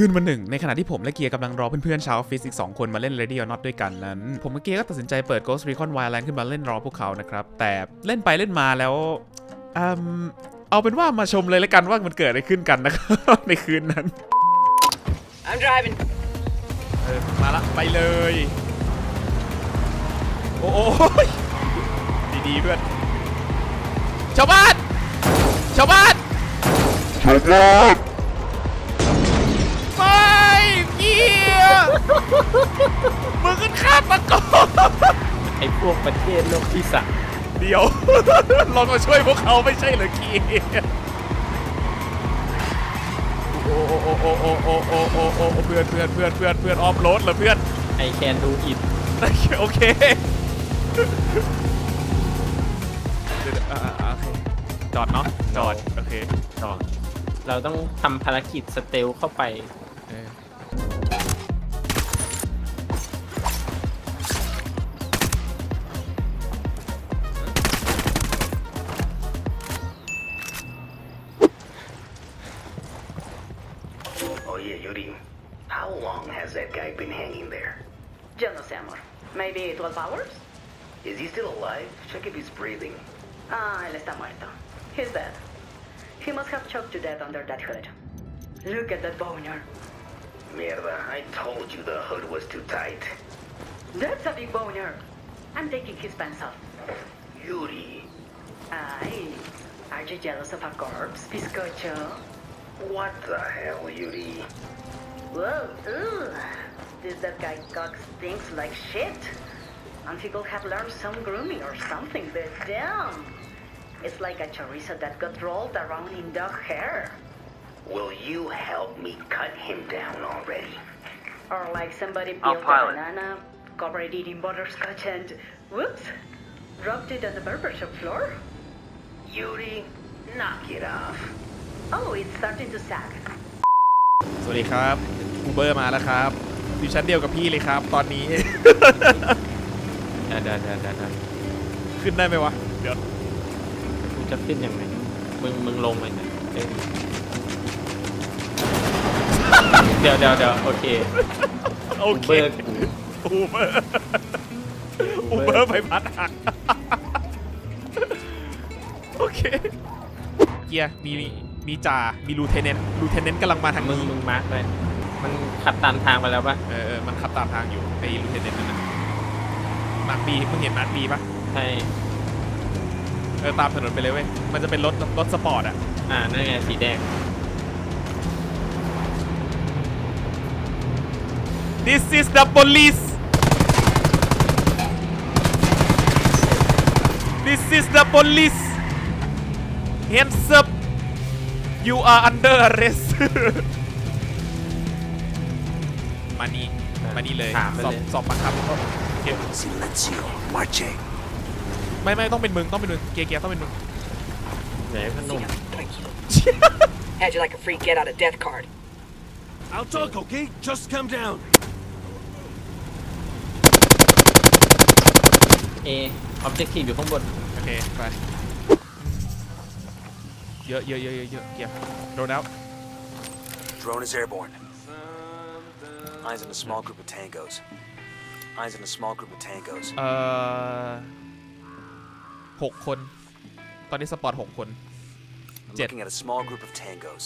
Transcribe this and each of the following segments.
คืนวันหนึ่งในขณะที่ผมและเกียร์กำลังรอเพื่อนๆชาวออฟฟิศอีก2คนมาเล่น Radio Not ด้วยกันนั้น ผมกับเกียร์ก็ตัดสินใจเปิด Ghost Recon Wildland ขึ้นมาเล่นรอพวกเขานะครับ แต่เล่นไปเล่นมาแล้วอืมเอาเป็นว่ามาชมเลยแล้วกันว่ามันเกิดอะไรขึ้นกันนะครับในคืนนั้น I'm driving. เออมาละไปเลย โอ้โหดีๆเพื่อนชาวบ้านชาวบ้านชาวบ้าน มึงขึ้นข้ามมาก่อนไอ้พวกประเทศโลกที่สามเดี๋ยวลองมาช่วยพวกเขาไม่ใช่เหรอเกีโอ้โอ้โอ้โอ้โอ้โอ้โอ้โอ้โอ้เพื่อนเพื่อนเพื่อนเพื่อนเพื่อนออฟโรดเหรอเพื่อนไอแคนดูอิดโอเคเดี๋ยวอ่าอ่าโอเคจอดเนาะจอดโอเคต่อเราต้องทำภารกิจสเตลเข้าไป เออ Maybe 12 hours? Is he still alive? Check if he's breathing. Ah, él está muerto. He's dead. He must have choked to death under that hood. Look at that boner. Mierda, I told you the hood was too tight. That's a big boner. I'm taking his pants off. Yuri, Ay, are you jealous of a corpse, bizcocho? what the hell, Yuri? Whoa, ugh. This that guy cocks things like shit. And people have learned some grooming or something, but damn. It's like a chorizo that got rolled around in dog hair. Will you help me cut him down already? Or like somebody I'll peeled a pilot. banana, covered it in butterscotch and, whoops, dropped it on the barbershop floor. Yuri, knock it off. Oh, it's starting to sag. สวัสดีครับอูเบอร์มาแล้วครับ อยู่ชั้นเดียวกับพี่เลยครับ ตอนนี้ เดี๋ยวเดี๋ยวเดี๋ยวเดี๋ยวเดี๋ยวขึ้นได้ไหมวะ เดี๋ยวกูจะขึ้นยังไงมึงมึงลงไปเนี่ยเอ้ยเดี๋ยวเดี๋ยวเดี๋ยวโอเคโอเคเบอร์กูอูเบอร์ อูเบอร์ไปพัดหัก โอเค เกียร์ มี มีจ่า มีลูเทเนนต์ลูเทเนนต์กำลังมาทางมึงนี้มึงมาร์กเลยมันขับตามทางไปแล้วปะเออเออมันขับตามทางอยู่ ไอ้ลูเทนเนนต์นั่นน่ะ มาร์คบีมึงเห็นมาร์คบีปะใช่เออตามถนนไปเลยเว้ย มันจะเป็นรถรถสปอร์ตอะอ่านั่นไงสีแดง This is the police This is the police Hands up You are under arrest มานี่ มานี่เลยถามไปสอบเลยสอบปากคำเขาเกียร์ Silencio, marche. ไม่ไม่ต้องเป็นมึงต้องเป็นมึงเกียร์เกียร์ต้องเป็นมึง ไหนพนม Tranquilo. Had you like a free get out of death card. I'll talk, okay? Just come down. เอออบเจกตีฟอยู่ข้างบน โอเค ไป เยอะเยอะเยอะเยอะเยอะเกียร์โดนแล้ว Drone is airborne. Eyes in a small group of tangos. Eyes in a small group of tangos. เอ่อหกคน ตอนนี้สปอร์ตหกคน I'm Jet. looking at a small group of tangos.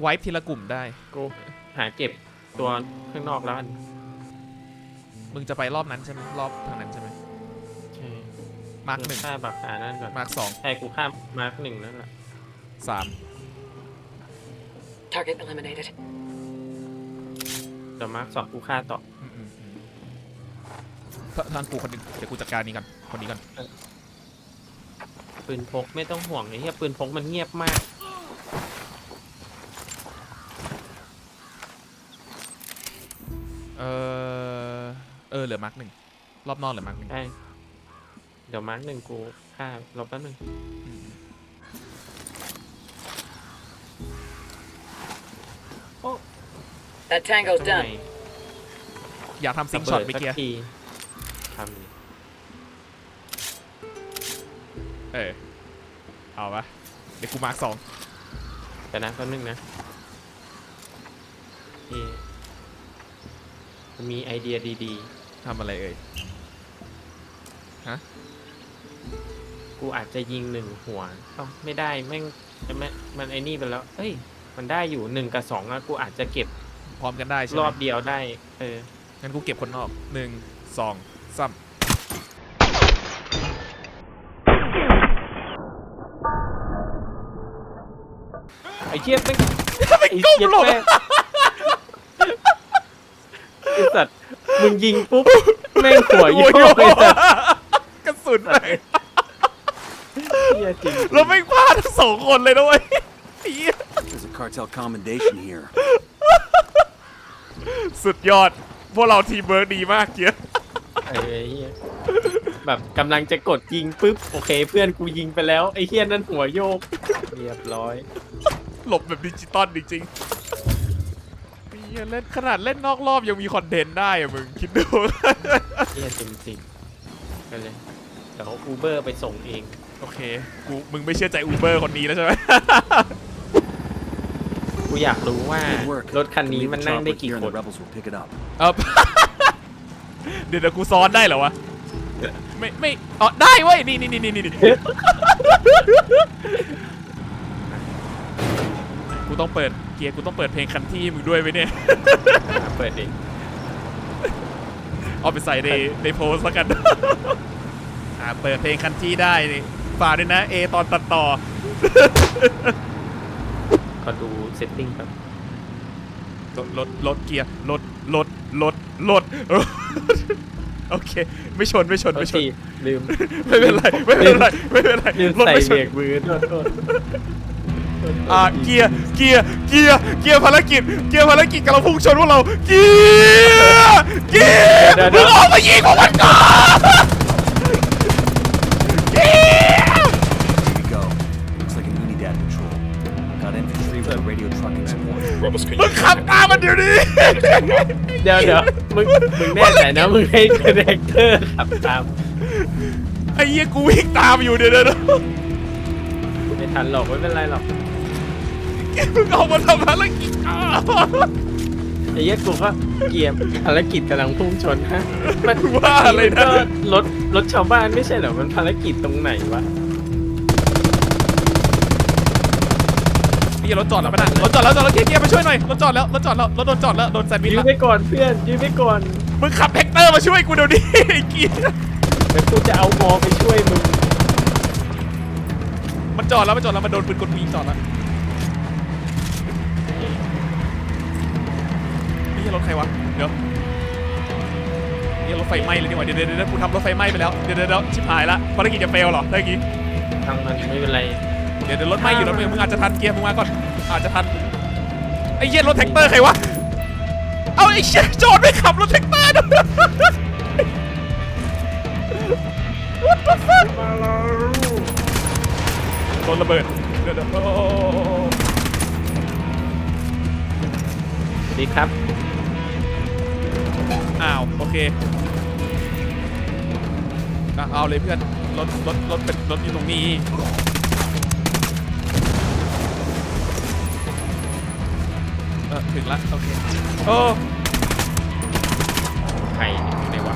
ไวป์ทีละกลุ่มได้ กูหาเก็บตัวข้างนอกแล้วกันมึงจะไปรอบนั้นใช่ไหมรอบทางนั้นใช่ไหมใช่มาร์คหนึ่งฆ่าบักหานั่นก่อนมาร์คสองใช่กูฆ่ามาร์กหนึ่งนั่นแหละสาม Target eliminated. เดี๋ยวมาร์กสองกูฆ่าต่อ อืมอืมอืมทางกูคนหนึงเดี๋ยวกูจัดการนี้ก่อนคนนี้ก่อนปืนพกไม่ต้องห่วงไอ้เหี้ยปืนพกมันเงียบมาก เออเออเหลือมาร์คหนึ่งรอบนอกเหลือมาร์คหนึ่งใช่เดี๋ยวมาร์กหนึ่งกูฆ่าเราแป๊บนึงอืม That tango's ข้าง done. ในอยากทำซิงช็อตไประเกียบิดร์สัทีทำดิเออเอาปะเดี๋ยวกูมาร์คสองแต่นะแป๊บนึงนะเอ๊ะมีไอเดียดีทำอะไรเอ่ย ๆ กูอาจจะยิงหนึ่งหัวเอ้าไม่ได้แม่งแม่งมันไอ้นี่ไปแล้ว เอ้ย มันได้อยู่หนึ่งกับสองอะกูอาจจะเก็บ พร้อมกันได้ใช่ไหรมอบเดียวได้ เออ งั้นกูเก็บคนนอกหนึ่งสองสามไอ้เชี่ยแม่งไม่ไอ้ก้มเชี่ยหลบแม่งไอ้สัตว์มึงยิงปุ๊บแม่งหัวโยกเลยสัตว์กระสุนไปเชี่ยจริงเราไม่พลาดทั้งสองคนเลยนะเว้ยเหี้ย There's a cartel commendation here. สุดยอด พวกเราทีมเวิร์กดีมากเกียร์เออไอ้เหี้ยแบบกำลังจะกดยิงปุ๊บโอเค เพื่อนกูยิงไปแล้วไอ้เฮี้ยนั่นหัวโยก เรียบร้อย หลบแบบดิจิตอลจริงๆเหี้ยเล่นขนาดเล่นนอกรอบยังมีคอนเทนต์ได้อะมึงคิดดู เฮี้ยจริงๆไปเลยเดี๋ยวอูเบอร์ไปส่งเอง โอเค กูมึงไม่เชื่อใจอูเบอร์คนนี้แล้วใช่ไหม กูอยากรู้ว่า Good work. รถคันนี้ Leave มัน the นั่งได้ chopper กี่ here and ค the น rebels will pick it up. เออ เดี๋ยวเดี๋ยวกูซ้อนได้เหรอวะ ไม่ไม่อ๋อได้เว้ย นี่นี่นี่นี่นี่กูต้องเปิดเกียร์กูต้องเปิดเพลงคันที่มึงด้วยไหมเนี่ยอะเปิดเองเอาไปใส่ในในโพสต์แล้วกัน อ่าเปิดเพลงคันที่ได้นี่ฝากด้วยนะเอตอนตัดต่อข อดูเซตติ้งครับลดลดลดเกียร์ลดลดลดลดโอเค ไม่ชนไม่ชนโทษไม่ชนทีลืมไม่เป็นไรไม่เป็นไรไม่เป็นไรลืมรถใส่ไม่ชเบรนกมือโทษโทษอ่าเกียร์เกียร์เกียร์เกียร์ภารกิจ เกียร์ภารกิจกำลังพุ่งชนพวกเราเกียร์เกียร์มึงออกมายิงพวกมันก่อน มึงขับตามมันเดี๋ยวนี้ เดี๋ยวเดี๋ยวมึงมึงแน่ใจนะมึงให้คอนแทคเตอร์ขับตามไอ้เหี้ยกูวิ่งตามอยู่เดี๋ยวเดี๋ยวเดี๋ยวไม่ทันหรอกไม่เป็นไรหรอกมึงออกมาทำภารกิจก่อนไอ้เหี้ยกูก็เกียร์ภารกิจกำลังพุ่งชนฮะมันว่าอะไรมันนะก็รถรถชาวบ้านไม่ใช่เหรอมันภารกิจตรงไหนวะ นี่รถจอดแล้วปะน่ะรถจอดแล้วจอดแล้วเกียร์เกียร์มาช่วยหน่อยรถจอดแล้วรถจอดแล้วรถโดนจอดแล้วโดนแซนด์วิชยืมแล้วไปก่อนเพื่อนยืมไปก่อนมึงขับแท็กเตอร์มาช่วยกูเดี๋ยวนี้ไอ้เกียร์เดี๋ยวกูจะเอามอไปช่วยมึงมันจอดแล้วมันจอดแล้วมันโดนปืนกลวีจอดแล้วนี่รถใครวะเดี๋ยวนี่รถไฟไหม้เลยนี่หว่าเดี๋ยวเดี๋ยวเดี๋ยวกูทำรถไฟไหม้ไปแล้วเดี๋ยวเดี๋ยวเดี๋ยวชิบหายละภารกิจจะเฟลเหรอเมื่อกี้ทางมันไม่เป็นไร เดี๋ยวเดี๋ยวรถไหม้อยู่รถไหม้มึงอาจจะทันเกียร์มึงมาก่อนอาจจะทันไอ้เหี้ยรถแท็กเตอร์ใครวะเอาไอ้เชี่ยจอดไม่ขับรถแท็กเตอร์ด้วย What the fuck โดนระเบิดเดี๋ยวเดี๋ยวโอ้โอ้โอ้โอ้ดีครับ อ้าวโอเคอะเอาเลยเพื่อนรถรถรถเป็นรถอยู่ตรงนี้ ถึงละโอเคโอ้ใครเนี่ยไหนวะ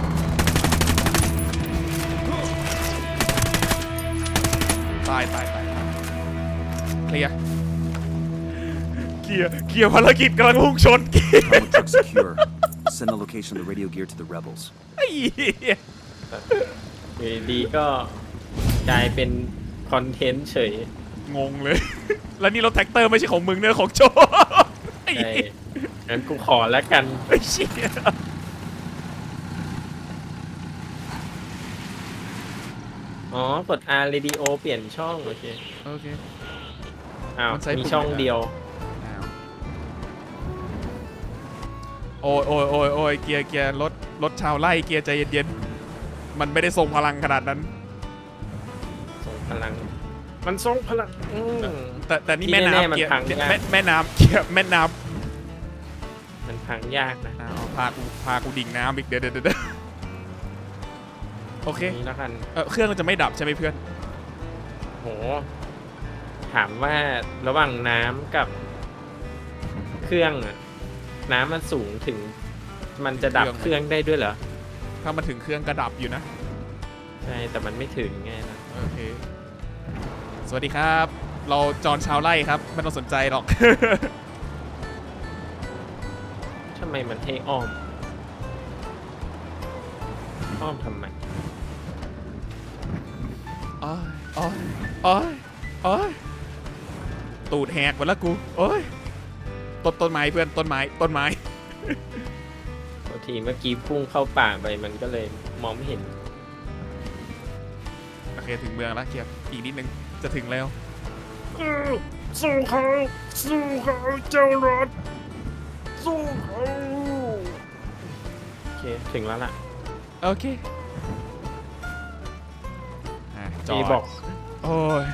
ตายตายตายตายเคลียร์เกียร์เกียร์ภารกิจกำลังพุ่งชนเกียร์ Armored truck secure. Send the location of the radio gear to the rebels. ไอ้เหี้ยอยู่ดีๆก็กลายเป็นคอนเทนต์เฉย งงเลย แล้วนี่รถแท็กเตอร์ไม่ใช่ของมึงเนื้อะของโจไอ้ ใช่เหี้ยงั้นกูขอแล้วกัน ไอ้เชี่ยอ๋อ กด R radio เปลี่ยนช่องโอเค โอเค อ้าว มันใช้มีปุ่มช่องไหนอะเดียวโอ้ยโอ้ยโอ้ยโอ้ยเกียร์เกียร์รถรถชาวไร่เกียร์ใจเย็นๆ มันไม่ได้ทรงพลังขนาดนั้น ส่งพลัง มันส่งพลัง อืม แต่แต่นี่ที่แม่แน่ๆน้ำมันเกียร์พังเกียร์ยาก แม่แม่น้ำเกียร์แม่น้มั นพังยากนะำอ้าวพากูพากูดิ่งน้ำอีกเดี๋ยวเดี๋ยวเดี๋ยวโอเคนี่แล้วกันเออเครื่องมันจะไม่ดับใช่ไหมเพื่อน โหถถามว่าระหว่างน้ำกับ เครื่องอะน้ำมันสูงถึง มันจะดับเครื่องได้ด้วยเหรอถ้ามันถึงเครื่องกระดับอยู่นะ ใช่แต่มันไม่ถึงไงนะโอเค สวัสดีครับ เราจอนชาวไร่ครับ ไม่ต้องสนใจหรอกทำ ไมมันให้อ้อม อ้อมทำไมโอ้ยโอ้ยโอ้ยโอ้ยตูดแหกหมดแล้วกูโอ้ยต้นต้นไม้เพื่อนต้นไม้ต้นไม้ บางทีเมื่อกี้พุ่งเข้าป่าไปมันก็เลยมองไม่เห็น โอเคถึงเมืองแล้วเกียร์อีกนิดนึงจะถึงแล้ว สู้เขาสู้เขาเจ้ารถ สู้เขาโอเค ถึงแล้วล่ะโอเคอะจอจีดบอกโอ้ย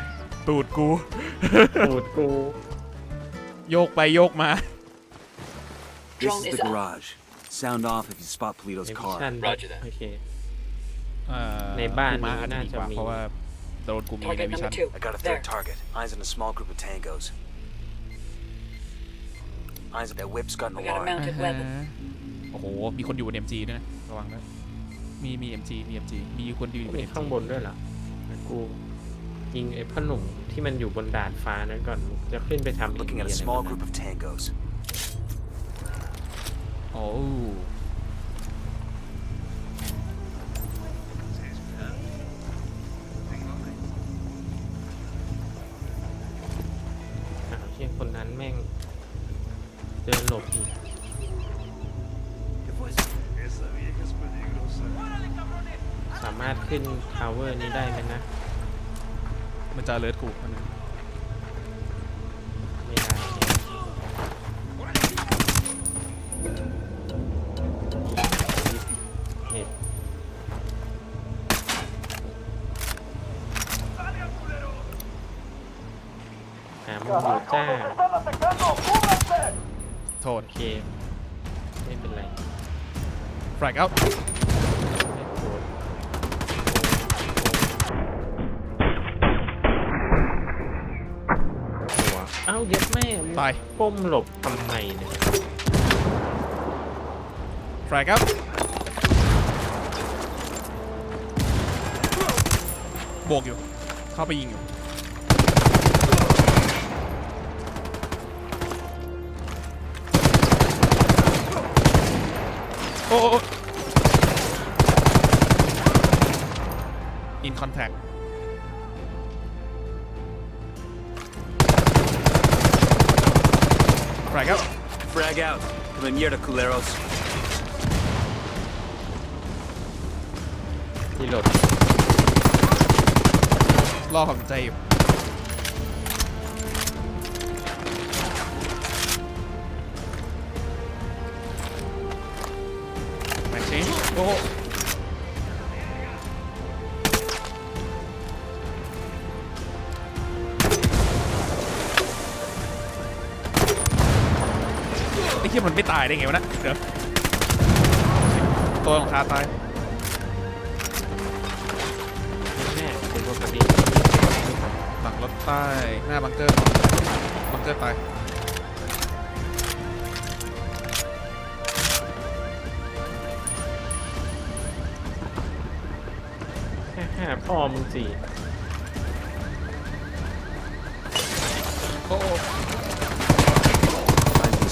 ตูดกูตูดกู โยกไปโยกมา This Drone is is the up. garage. Sound off if you spot Polito's ในวิ car. ชั่น Roger that โอเค เอ่อในบ้านกูมาอาจจะน่าดีจะกว่ามี เพราะว่าโดนกูมีใน Target วิ number ชั่น two. I got a There. third target. Eyes on a small group of tangos. Eyes that whip's got an We got a alarm. mounted อ่า weapon. ฮะโอ้โห มีคนอยู่บน MG ด้วยนะ ระวังนะมีมี MG มี MG มีคนอยู่บน มี MG ข้างบนด้วยเหรอกูยิงไอ้พ่อหนุ่มที่มันอยู่บนดาดฟ้านั้นก่อนจะขึ้นไปทำ Looking at a อะไร small บ้าง group of tangos. โอ้อ่ ได้ไหมนะ มันจะ alert กูอันนั้นไม่ได้เห็ดหามุมอยู่จ้า โทษโอเค ไม่เป็นไร frag out ไม่ เอ้าเย็ดแม่มึงตาย ก้มหลบทำไมเนี่ย frag out บวกอยู่ เข้าไปยิงอยู่ โอ้โอ้โอ้ in contact frag out Frag out. Coming near to Culeros. ที่หลดรอ ความใจอยู่แมนเชนโอ้โหไอ้เหี้ยมันไม่ตายได้ไงวะนะเดี๋ยวตัวของคาตายแม่เป็นปกติหลังรถใต้หน้าบังเกอร์นอนบังเกอร์ตายแค่หาพ่อมึงสิ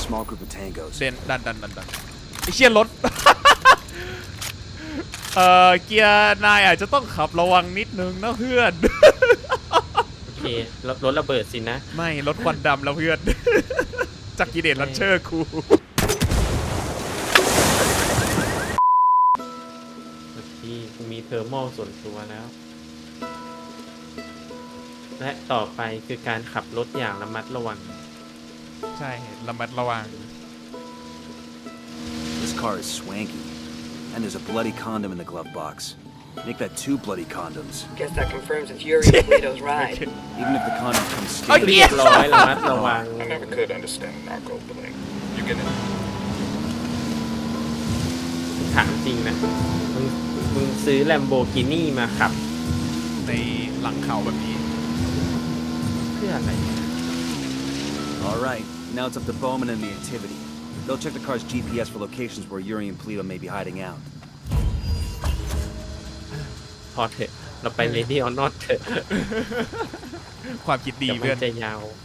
small group of tangos. เดนดันดันดันดันไอเชี่ยรถ เอ่อเกียร์นายอาจจะต้องขับระวังนิดนึงนะเพื่อน โอเครถรถระเบิดสินะ ไม่รถควันดำแล้วเพื่อน จากกีเดนลันเชอร์คูโอเคกูมีเทอร์โมส่วนตัวแล้ว และต่อไปคือการขับรถอย่างระมัดระวัง ใช่ระมัดระวัง This car is swanky. And there's a bloody condom in the glove box. Make that two bloody condoms. Guess that confirms it's Yuri and Polito's ride. Even if the condom comes เอ้ย standard. เรียบร้อยระมัดระวัง I never could understand narco bling. You get it? ถามจริงนะ มึงมึงซื้อแลมโบกินี่มาขับ ในหลังเขาแบบนี้ เพื่ออะไร All right, now it's up to Bowman and the activity. They'll check the car's GPS for locations where Yuri and Polito may be hiding out. พอเถอะ เราไป Lady or Not เถอะ ความคิดดี เดี๋ยวมั เพื่อน นจะยาว